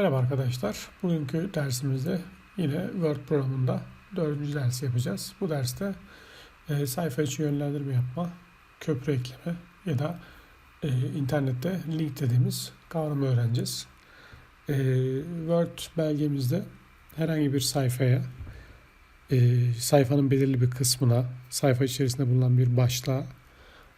Merhaba arkadaşlar. Bugünkü dersimizde yine Word programında dördüncü ders yapacağız. Bu derste e, sayfa içi yönlendirme yapma, köprü ekleme ya da e, internette link dediğimiz kavramı öğreneceğiz. E, Word belgemizde herhangi bir sayfaya, e, sayfanın belirli bir kısmına, sayfa içerisinde bulunan bir başlığa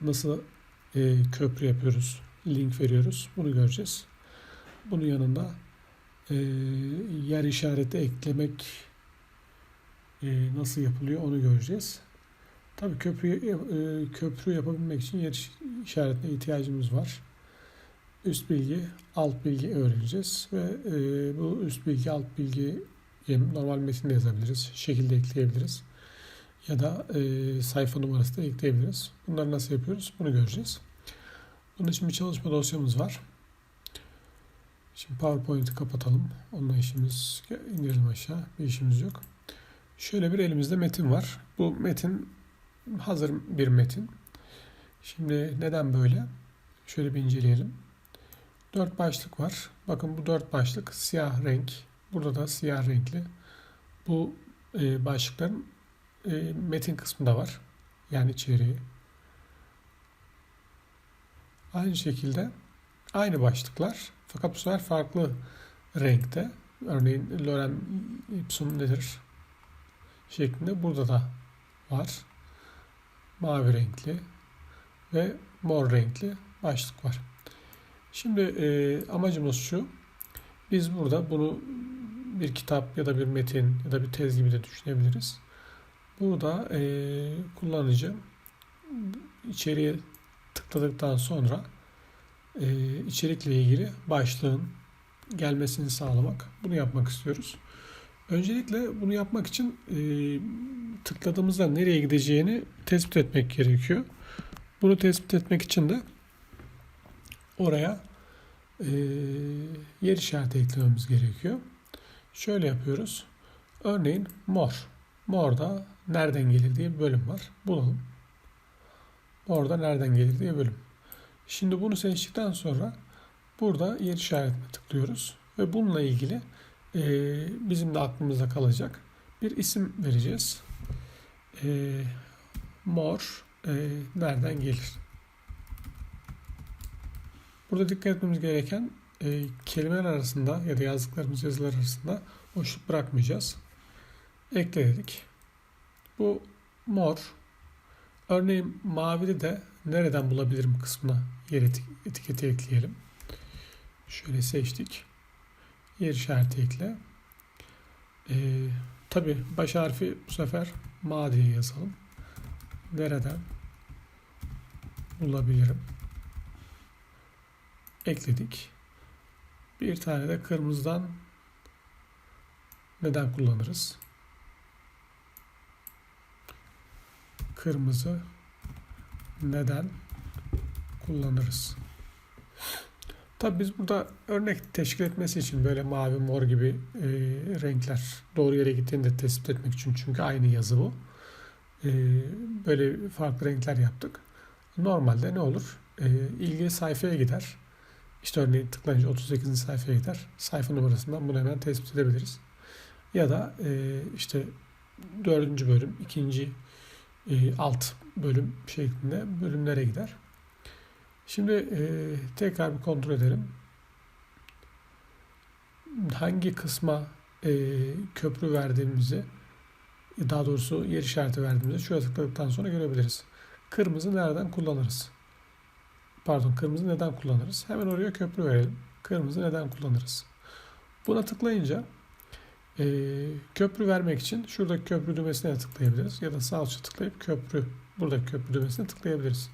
nasıl e, köprü yapıyoruz, link veriyoruz bunu göreceğiz. Bunun yanında e, yer işareti eklemek e, nasıl yapılıyor onu göreceğiz. Tabii köprü e, köprü yapabilmek için yer iş- işaretine ihtiyacımız var. Üst bilgi, alt bilgi öğreneceğiz ve e, bu üst bilgi, alt bilgi normal metinde yazabiliriz, şekilde ekleyebiliriz ya da e, sayfa numarası da ekleyebiliriz. Bunları nasıl yapıyoruz bunu göreceğiz. Bunun için bir çalışma dosyamız var. Şimdi PowerPoint'i kapatalım. Onunla işimiz indirelim aşağı. Bir işimiz yok. Şöyle bir elimizde metin var. Bu metin hazır bir metin. Şimdi neden böyle? Şöyle bir inceleyelim. Dört başlık var. Bakın bu dört başlık siyah renk. Burada da siyah renkli. Bu e, başlıkların e, metin kısmında var. Yani içeriği. Aynı şekilde aynı başlıklar fakat bu sefer farklı renkte. Örneğin Lorem Ipsum nedir şeklinde burada da var. Mavi renkli ve mor renkli başlık var. Şimdi e, amacımız şu. Biz burada bunu bir kitap ya da bir metin ya da bir tez gibi de düşünebiliriz. Burada e, kullanıcı içeriye tıkladıktan sonra e, içerikle ilgili başlığın gelmesini sağlamak. Bunu yapmak istiyoruz. Öncelikle bunu yapmak için e, tıkladığımızda nereye gideceğini tespit etmek gerekiyor. Bunu tespit etmek için de oraya e, yer işareti eklememiz gerekiyor. Şöyle yapıyoruz. Örneğin mor. Morda nereden gelir diye bir bölüm var. Bulalım. Morda nereden gelir diye bölüm. Şimdi bunu seçtikten sonra burada yer işaretine tıklıyoruz ve bununla ilgili e, bizim de aklımızda kalacak bir isim vereceğiz. E, mor e, nereden gelir? Burada dikkat etmemiz gereken e, kelimeler arasında ya da yazdıklarımız yazılar arasında boşluk bırakmayacağız. Ekle dedik. Bu mor. Örneğin mavide de nereden bulabilirim kısmına yer etik- etiketi ekleyelim. Şöyle seçtik. Yer işareti ekle. Ee, Tabi baş harfi bu sefer ma diye yazalım. Nereden bulabilirim? Ekledik. Bir tane de kırmızıdan neden kullanırız? Kırmızı neden kullanırız? Tabii biz burada örnek teşkil etmesi için böyle mavi, mor gibi e, renkler doğru yere gittiğini de tespit etmek için çünkü aynı yazı bu. E, böyle farklı renkler yaptık. Normalde ne olur? E, ilgili sayfaya gider. İşte örneğin tıklayınca 38. sayfaya gider. Sayfa numarasından bunu hemen tespit edebiliriz. Ya da e, işte dördüncü bölüm, ikinci e, alt bölüm şeklinde bölümlere gider. Şimdi e, tekrar bir kontrol edelim. Hangi kısma e, köprü verdiğimizi, daha doğrusu yer işareti verdiğimizi şuraya tıkladıktan sonra görebiliriz. Kırmızı nereden kullanırız? Pardon, kırmızı neden kullanırız? Hemen oraya köprü verelim. Kırmızı neden kullanırız? Buna tıklayınca e, köprü vermek için şuradaki köprü düğmesine tıklayabiliriz. Ya da sağ uça tıklayıp köprü, buradaki köprü düğmesine tıklayabiliriz.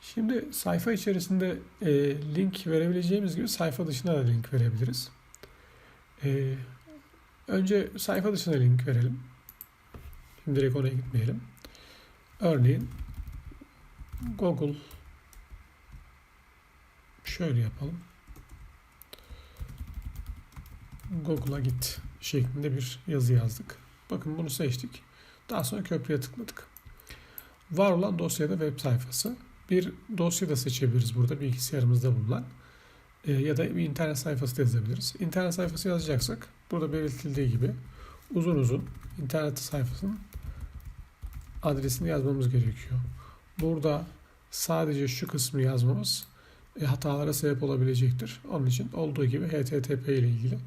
Şimdi sayfa içerisinde e, link verebileceğimiz gibi sayfa dışına da link verebiliriz. E, önce sayfa dışına link verelim. Şimdi direkt oraya gitmeyelim. Örneğin Google şöyle yapalım. Google'a git şeklinde bir yazı yazdık. Bakın bunu seçtik. Daha sonra köprüye tıkladık. Var olan dosyada web sayfası. Bir dosya da seçebiliriz burada bilgisayarımızda bulunan. e, ya da bir internet sayfası da yazabiliriz. İnternet sayfası yazacaksak burada belirtildiği gibi uzun uzun internet sayfasının adresini yazmamız gerekiyor. Burada sadece şu kısmı yazmamız e, hatalara sebep olabilecektir. Onun için olduğu gibi HTTP ile ilgili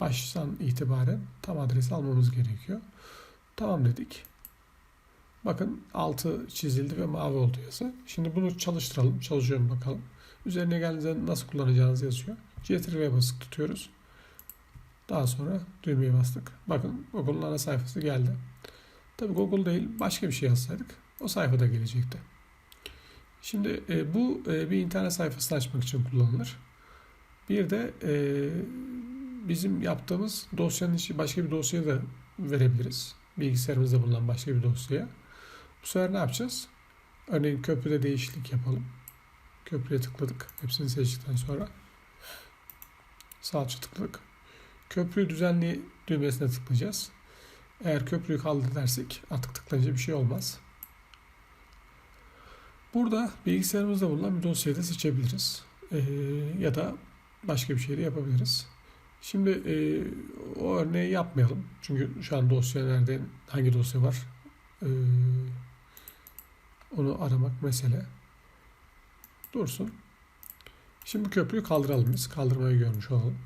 baştan itibaren tam adresi almamız gerekiyor. Tamam dedik. Bakın altı çizildi ve mavi oldu yazı. Şimdi bunu çalıştıralım. Çalışıyor mu bakalım. Üzerine geldiğinizde nasıl kullanacağınızı yazıyor. Ctrl'ye basıp tutuyoruz. Daha sonra düğmeye bastık. Bakın Google'un ana sayfası geldi. Tabi Google değil başka bir şey yazsaydık o sayfada gelecekti. Şimdi e, bu e, bir internet sayfasını açmak için kullanılır. Bir de e, bizim yaptığımız dosyanın içi başka bir dosyaya da verebiliriz. Bilgisayarımızda bulunan başka bir dosyaya. Bu sefer ne yapacağız? Örneğin köprüde değişiklik yapalım. Köprüye tıkladık. Hepsini seçtikten sonra sağ tıkladık. Köprüyü düzenli düğmesine tıklayacağız. Eğer köprüyü kaldır dersek artık tıklayınca bir şey olmaz. Burada bilgisayarımızda bulunan bir dosyayı da seçebiliriz. Ee, ya da başka bir şey de yapabiliriz. Şimdi e, o örneği yapmayalım. Çünkü şu an dosya nerede, hangi dosya var e, onu aramak mesele. Dursun. Şimdi köprüyü kaldıralım biz. Kaldırmayı görmüş olalım.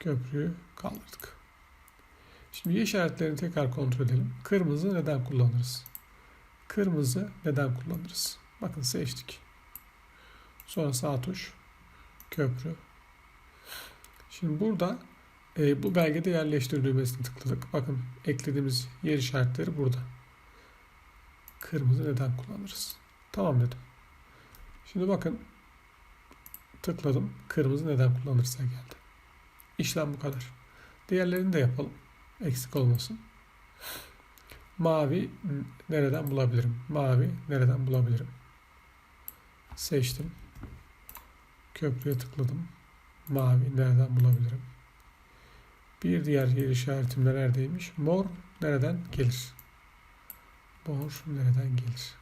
Köprüyü kaldırdık. Şimdi işaretlerini tekrar kontrol edelim. Kırmızı neden kullanırız? Kırmızı neden kullanırız? Bakın seçtik. Sonra sağ tuş. Köprü. Şimdi burada e, bu belgede yerleştir düğmesine tıkladık. Bakın eklediğimiz yer işaretleri burada. Kırmızı neden kullanırız? Tamam dedim. Şimdi bakın tıkladım. Kırmızı neden kullanırsa geldi. İşlem bu kadar. Diğerlerini de yapalım. Eksik olmasın. Mavi nereden bulabilirim? Mavi nereden bulabilirim? Seçtim. Köprüye tıkladım. Mavi nereden bulabilirim? Bir diğer yer işaretim de neredeymiş? Mor nereden gelir? Mor nereden gelir?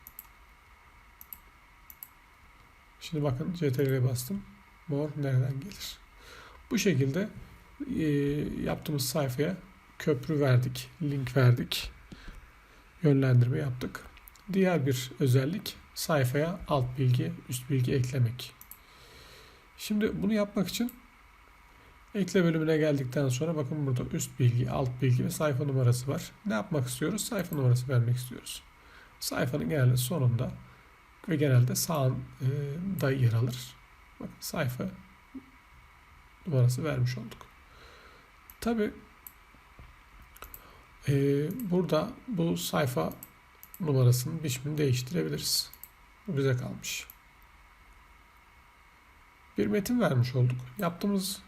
Şimdi bakın CTRL'e bastım. Mor nereden gelir? Bu şekilde e, yaptığımız sayfaya köprü verdik, link verdik, yönlendirme yaptık. Diğer bir özellik sayfaya alt bilgi, üst bilgi eklemek. Şimdi bunu yapmak için ekle bölümüne geldikten sonra bakın burada üst bilgi, alt bilgi ve sayfa numarası var. Ne yapmak istiyoruz? Sayfa numarası vermek istiyoruz. Sayfanın genelde sonunda ve genelde sağında yer alır. Bakın sayfa numarası vermiş olduk. Tabi e, burada bu sayfa numarasının biçimini değiştirebiliriz. Bu bize kalmış. Bir metin vermiş olduk. Yaptığımız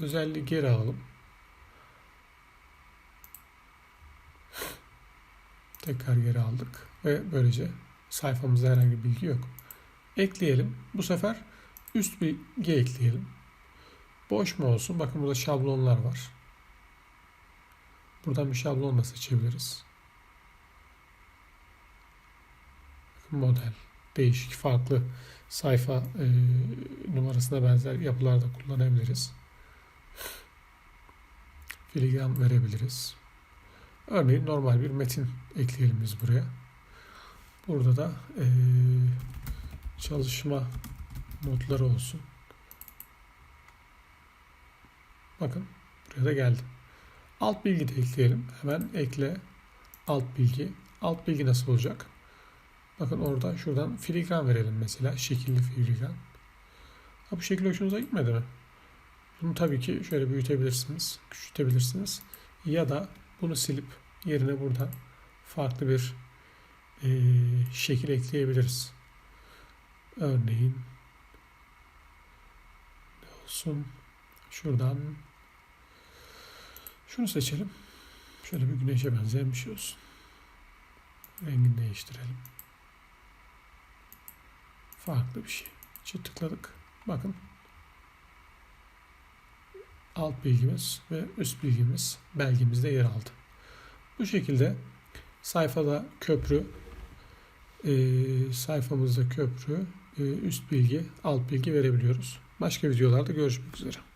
özelliği geri alalım. Tekrar geri aldık ve böylece sayfamızda herhangi bir bilgi yok. Ekleyelim. Bu sefer üst bilgi ekleyelim. Boş mu olsun? Bakın burada şablonlar var. Buradan bir şablon da seçebiliriz. Model. Değişik farklı sayfa e, numarasına benzer yapılar da kullanabiliriz. Filigram verebiliriz. Örneğin normal bir metin ekleyelim biz buraya. Burada da e, çalışma notları olsun. Bakın buraya da geldi. Alt bilgi de ekleyelim. Hemen ekle alt bilgi. Alt bilgi nasıl olacak? Bakın orada şuradan filigran verelim mesela. Şekilli filigran. Ha, bu şekil hoşunuza gitmedi mi? Bunu tabii ki şöyle büyütebilirsiniz. Küçültebilirsiniz. Ya da bunu silip yerine burada farklı bir e, şekil ekleyebiliriz. Örneğin ne olsun? Şuradan şunu seçelim. Şöyle bir güneşe benzeyen bir şey olsun. Rengini değiştirelim. Farklı bir şey. Çift tıkladık. Bakın. Alt bilgimiz ve üst bilgimiz belgemizde yer aldı. Bu şekilde sayfada köprü, e, sayfamızda köprü, e, üst bilgi, alt bilgi verebiliyoruz. Başka videolarda görüşmek üzere.